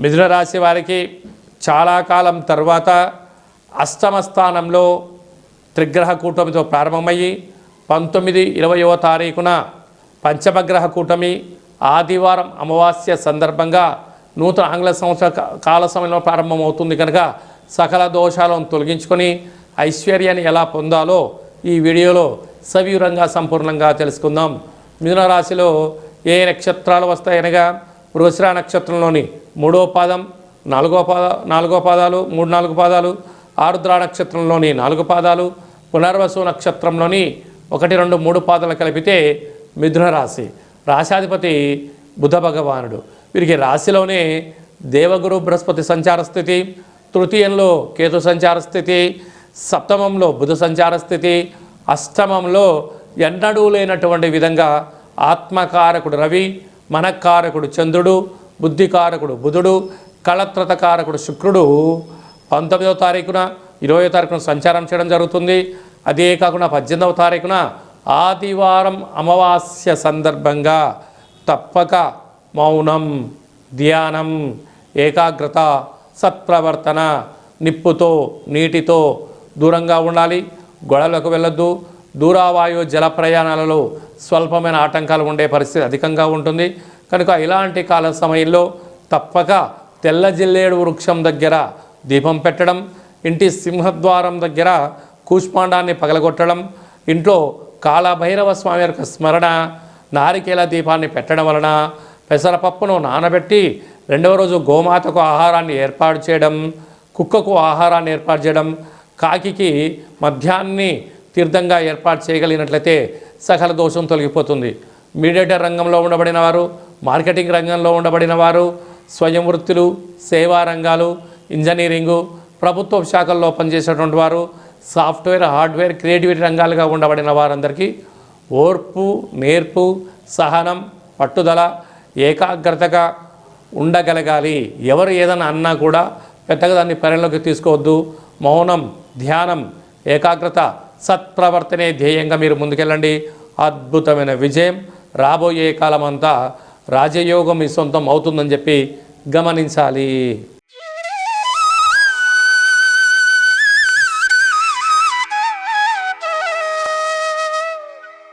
మిథున రాశి వారికి చాలా కాలం తర్వాత అష్టమ స్థానంలో త్రిగ్రహ కూటమితో ప్రారంభమయ్యి పంతొమ్మిది ఇరవయవ తారీఖున పంచమగ్రహ కూటమి ఆదివారం అమావాస్య సందర్భంగా నూతన ఆంగ్ల సంవత్సర కాల సమయంలో ప్రారంభమవుతుంది కనుక సకల దోషాలను తొలగించుకొని ఐశ్వర్యాన్ని ఎలా పొందాలో ఈ వీడియోలో సవివరంగా సంపూర్ణంగా తెలుసుకుందాం. మిథున రాశిలో ఏ నక్షత్రాలు వస్తాయనగా వృషర నక్షత్రంలోని మూడో పాదం నాలుగో పాద నాలుగో పాదాలు మూడు నాలుగు పాదాలు ఆరుద్ర నక్షత్రంలోని నాలుగు పాదాలు పునర్వసు నక్షత్రంలోని ఒకటి రెండు మూడు పాదాలు కలిపితే మిథున రాశి. రాశాధిపతి బుధ భగవానుడు. వీరికి రాశిలోనే దేవగురు బృహస్పతి సంచార స్థితి తృతీయంలో కేతు సంచార స్థితి సప్తమంలో బుధ సంచార స్థితి అష్టమంలో ఎన్నడూ లేనటువంటి విధంగా ఆత్మకారకుడు రవి మనకారకుడు చంద్రుడు బుద్ధికారకుడు బుధుడు కళత్రతకారకుడు శుక్రుడు. పంతొమ్మిదవ తారీఖున ఇరవై తారీఖున సంచారం చేయడం జరుగుతుంది. అదే కాకుండా పద్దెనిమిదవ తారీఖున ఆదివారం అమావాస్య సందర్భంగా తప్పక మౌనం ధ్యానం ఏకాగ్రత సత్ప్రవర్తన నిప్పుతో నీటితో దూరంగా ఉండాలి. గొడవలకు వెళ్ళొద్దు. దూరావాయు జల ప్రయాణాలలో స్వల్పమైన ఆటంకాలు ఉండే పరిస్థితి అధికంగా ఉంటుంది. కనుక ఇలాంటి కాల సమయంలో తప్పక తెల్ల జిల్లేడు వృక్షం దగ్గర దీపం పెట్టడం ఇంటి సింహద్వారం దగ్గర కూష్మాండాన్ని పగలగొట్టడం ఇంట్లో కాళభైరవ స్వామి యొక్క స్మరణ నారికేల దీపాన్ని పెట్టడం వలన పెసరపప్పును నానబెట్టి రెండవ రోజు గోమాతకు ఆహారాన్ని ఏర్పాటు చేయడం కుక్కకు ఆహారాన్ని ఏర్పాటు చేయడం కాకికి మధ్యాన్ని తీర్థంగా ఏర్పాటు చేయగలిగినట్లయితే సకల దోషం తొలగిపోతుంది. మీడియేటర్ రంగంలో ఉండబడిన వారు మార్కెటింగ్ రంగంలో ఉండబడిన వారు స్వయం వృత్తులు సేవా రంగాలు ఇంజనీరింగు ప్రభుత్వ శాఖల్లో పనిచేసేటువంటి వారు సాఫ్ట్వేర్ హార్డ్వేర్ క్రియేటివిటీ రంగాలుగా ఉండబడిన వారందరికీ ఓర్పు నేర్పు సహనం పట్టుదల ఏకాగ్రతగా ఉండగలగాలి. ఎవరు ఏదైనా అన్నా కూడా పెద్దగా దాన్ని పరిగణలోకి తీసుకోవద్దు. మౌనం ధ్యానం ఏకాగ్రత సత్ప్రవర్తనే ధ్యేయంగా మీరు ముందుకెళ్ళండి. అద్భుతమైన విజయం. రాబోయే కాలమంతా రాజయోగం మీ సొంతం అవుతుందని చెప్పి గమనించాలి.